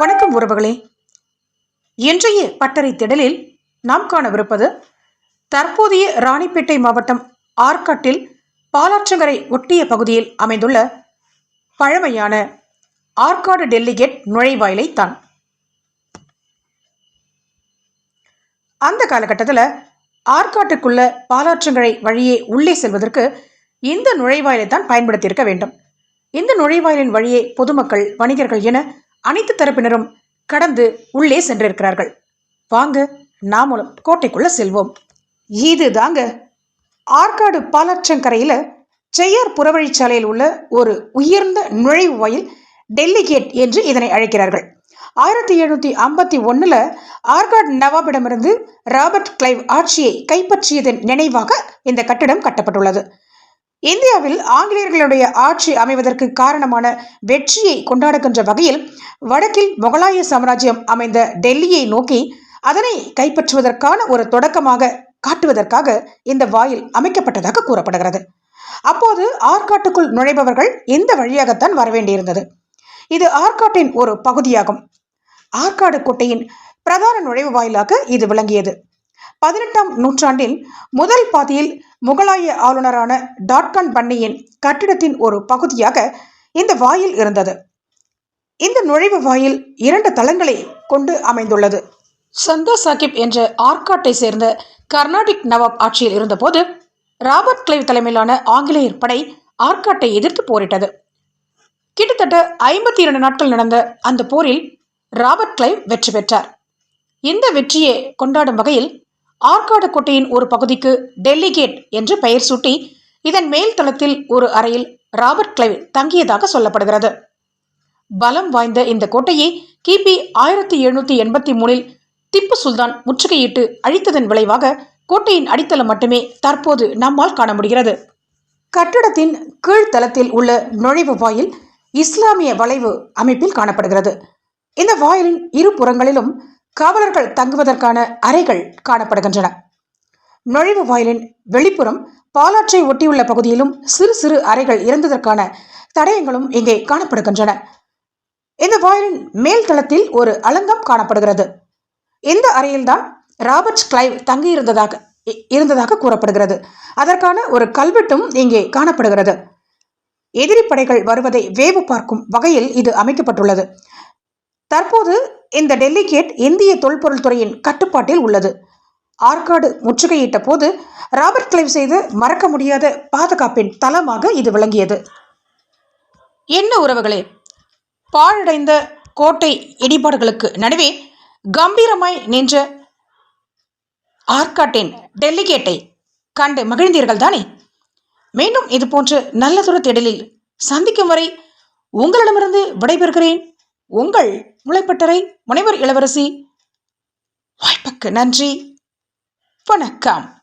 வணக்கம் உறவுகளே. இன்றைய பட்டறை திடலில் நாம் காணவிருப்பது தற்போதைய ராணிப்பேட்டை மாவட்டம் ஆற்காட்டில் பாலாற்றங்கரை ஒட்டிய பகுதியில் அமைந்துள்ள பழமையான ஆற்காடு டெல்லிகேட் நுழைவாயிலை தான் அந்த காலகட்டத்தில் ஆற்காட்டுக்குள்ள பாலாற்றங்கரை வழியே உள்ளே செல்வதற்கு இந்த நுழைவாயிலை தான் பயன்படுத்தியிருக்க வேண்டும். இந்த நுழைவாயிலின் வழியே பொதுமக்கள் வணிகர்கள் என அனைத்து தரப்பினரும் கடந்து உள்ளே சென்றிருக்கிறார்கள். வாங்க நாமளும் கோட்டைக்குள்ள செல்வோம். இது தாங்க ஆற்காடு பாலாற்றங்கரையில் செய்யார் புறவழிச்சாலையில் உள்ள ஒரு உயர்ந்த நுழைவு வாயில் டெல்லி கேட் என்று இதனை அழைக்கிறார்கள். ஆயிரத்தி எழுநூத்தி ஐம்பத்தி ஒன்னுல ஆர்காட் நவாபிடமிருந்து ராபர்ட் கிளைவ் ஆட்சியை கைப்பற்றியதன் நினைவாக இந்த கட்டிடம் கட்டப்பட்டுள்ளது. இந்தியாவில் ஆங்கிலேயர்களுடைய ஆட்சி அமைவதற்கு காரணமான வெற்றியை கொண்டாடுகின்ற வகையில் வடக்கில் முகலாய சாம்ராஜ்யம் அமைந்த டெல்லியை நோக்கி அதனை கைப்பற்றுவதற்கான ஒரு தொடக்கமாக காட்டுவதற்காக இந்த வாயில் அமைக்கப்பட்டதாக கூறப்படுகிறது. அப்போது ஆற்காட்டுக்குள் நுழைபவர்கள் இந்த வழியாகத்தான் வரவேண்டியிருந்தது இது ஆற்காட்டின் ஒரு பகுதியாகும். ஆற்காடு கோட்டையின் பிரதான நுழைவு வாயிலாக இது விளங்கியது. பதினெட்டாம் நூற்றாண்டில் முதல் பாதியில் முகலாய ஆளுநரான டாட்கான் பன்னியின் கட்டிடத்தின் ஒரு பகுதியாக இந்த வாயில் இருந்தது. இந்த நுழைவு வாயில் இரண்டு தளங்களை கொண்டு அமைந்துள்ளது. சந்தா சாஹிப் என்ற ஆர்காட்டை சேர்ந்த கர்நாடிக் நவாப் ஆட்சியில் இருந்தபோது ராபர்ட் கிளைவ் தலைமையிலான ஆங்கிலேயர் படை ஆர்காட்டை எதிர்த்து போரிட்டது. கிட்டத்தட்ட ஐம்பத்தி இரண்டு நாட்கள் நடந்த அந்த போரில் ராபர்ட் கிளைவ் வெற்றி பெற்றார். இந்த வெற்றியை கொண்டாடும் வகையில் ஆற்காடு கோட்டையின் ஒரு பகுதிக்கு டெல்லி கேட் என்று பெயர் சூட்டி இதன் மேல் தளத்தில் ஒரு அறையில் ராபர்ட் கிளைவ் தங்கியதாக சொல்லப்படுகிறது. பலம் வாய்ந்த இந்த கோட்டையை கிபி ஆயிரத்தி எழுநூத்தி எண்பத்தி மூணில் திப்பு சுல்தான் முற்றுகையிட்டு அழித்ததன் விளைவாக கோட்டையின் அடித்தளம் மட்டுமே தற்போது நம்மால் காண முடிகிறது. கட்டடத்தின் கீழ்த்தளத்தில் உள்ள நுழைவு வாயில் இஸ்லாமிய வளைவு அமைப்பில் காணப்படுகிறது. இந்த வாயிலின் இரு புறங்களிலும் காவலர்கள் தங்குவதற்கான அறைகள் காணப்படுகின்றன. நுழைவு வாயிலின் வெளிப்புறம் பாலாற்றை ஒட்டியுள்ள பகுதியிலும் சிறு சிறு அறைகள் இருந்ததற்கான தடயங்களும் இங்கே காணப்படுகின்றன. இந்த வாயிலின் மேல் தளத்தில் ஒரு அலங்கம் காணப்படுகிறது. இந்த அறையில்தான் ராபர்ட் கிளைவ் தங்கியிருந்ததாக இ- இருந்ததாக கூறப்படுகிறது. அதற்கான ஒரு கல்வெட்டும் இங்கே காணப்படுகிறது. எதிரி படைகள் வருவதை வேவு பார்க்கும் வகையில் இது அமைக்கப்பட்டுள்ளது. தற்போது இந்த டெல்லி கேட் இந்திய தொல்பொருள் துறையின் கட்டுப்பாட்டில் உள்ளது. ஆற்காடு முற்றுகையிட்ட போது ராபர்ட் கிளைவ் செய்து மறக்க முடியாத பாதுகாப்பின் தளமாக இது விளங்கியது. என்ன உறவுகளே? பாழடைந்த கோட்டை இடிபாடுகளுக்கு நடுவே கம்பீரமாய் நின்ற ஆற்காட்டின் டெல்லிகேட்டை கண்டு மகிழ்ந்தீர்கள் தானே மீண்டும் இதுபோன்று நல்லதொரு திடலில் சந்திக்கும் வரை உங்களிடமிருந்து விடைபெறுகிறேன். உங்கள் முளைப்பட்டறை முனைவர் இளவரசி. வாய்ப்புக்கு நன்றி. வணக்கம்.